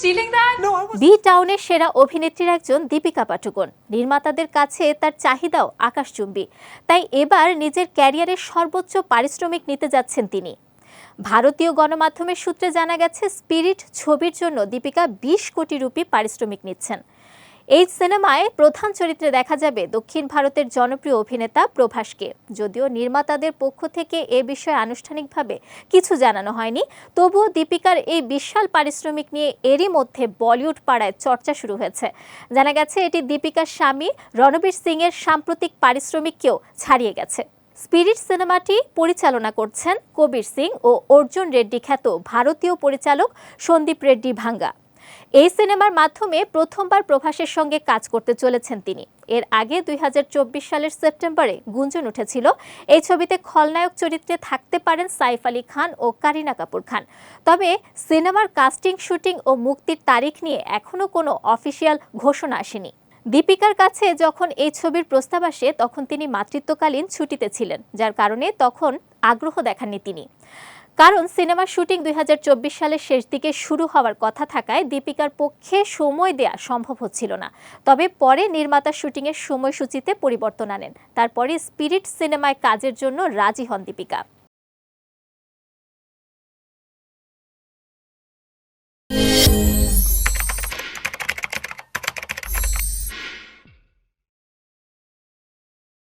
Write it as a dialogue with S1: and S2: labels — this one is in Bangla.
S1: stealing that?
S2: No, I was.
S3: বি টাউনের সেরা অভিনেত্রীর একজন দীপিকা পাটুকন নির্মাতাদের কাছে তার চাহিদাও আকাশচুম্বী তাই এবার নিজের ক্যারিয়ারের সর্বোচ্চ পারিশ্রমিক নিতে যাচ্ছেন তিনি ভারতীয় গণমাধ্যমের সূত্রে জানা গেছে স্পিরিট ছবির জন্য দীপিকা বিশ কোটি রুপি পারিশ্রমিক নিচ্ছেন এই সিনেমায় প্রধান চরিত্রে দেখা যাবে দক্ষিণ ভারতের জনপ্রিয় অভিনেতা প্রভাসকে। যদিও নির্মাতাদের পক্ষ থেকে এ বিষয়ে আনুষ্ঠানিকভাবে কিছু জানানো হয়নি, তবুও দীপিকার এই বিশাল পারিশ্রমিক নিয়ে এরই মধ্যে বলিউড পাড়ায় চর্চা শুরু হয়েছে। জানা গেছে, এটি দীপিকার স্বামী রণবীর সিং এর সাম্প্রতিক পারিশ্রমিককেও ছাড়িয়ে গেছে। স্পিরিট সিনেমাটি পরিচালনা করছেন কবির সিং ও অর্জুন রেড্ডি খ্যাত ভারতীয় পরিচালক সন্দীপ রেড্ডি ভাঙ্গা। এই সিনেমার মাধ্যমে প্রথমবার প্রভাসের সঙ্গে কাজ করতে চলেছেন তিনি। এর আগে দু হাজার চব্বিশ সালের সেপ্টেম্বরে গুঞ্জন উঠেছিল, এই ছবিতে খলনায়ক চরিত্রে থাকতে পারেন সাইফ আলী খান ও কারিনা কাপুর খান। তবে সিনেমার কাস্টিং, শুটিং ও মুক্তির তারিখ নিয়ে এখনও কোনো অফিসিয়াল ঘোষণা আসেনি। দীপিকার কাছে যখন এই ছবির প্রস্তাব আসে, তখন তিনি মাতৃত্বকালীন ছুটিতে ছিলেন, যার কারণে তখন আগ্রহ দেখাননি তিনি। কারণ সিনেমার শুটিং দুই হাজার চব্বিশ সালের শেষ দিকে শুরু হওয়ার কথা থাকায় দীপিকার পক্ষে সময় দেয়া সম্ভব হচ্ছিল না। তবে পরে নির্মাতা শুটিংয়ের সময়সূচিতে পরিবর্তন আনেন। তারপরে স্পিরিট সিনেমায় কাজের জন্য রাজি হন দীপিকা।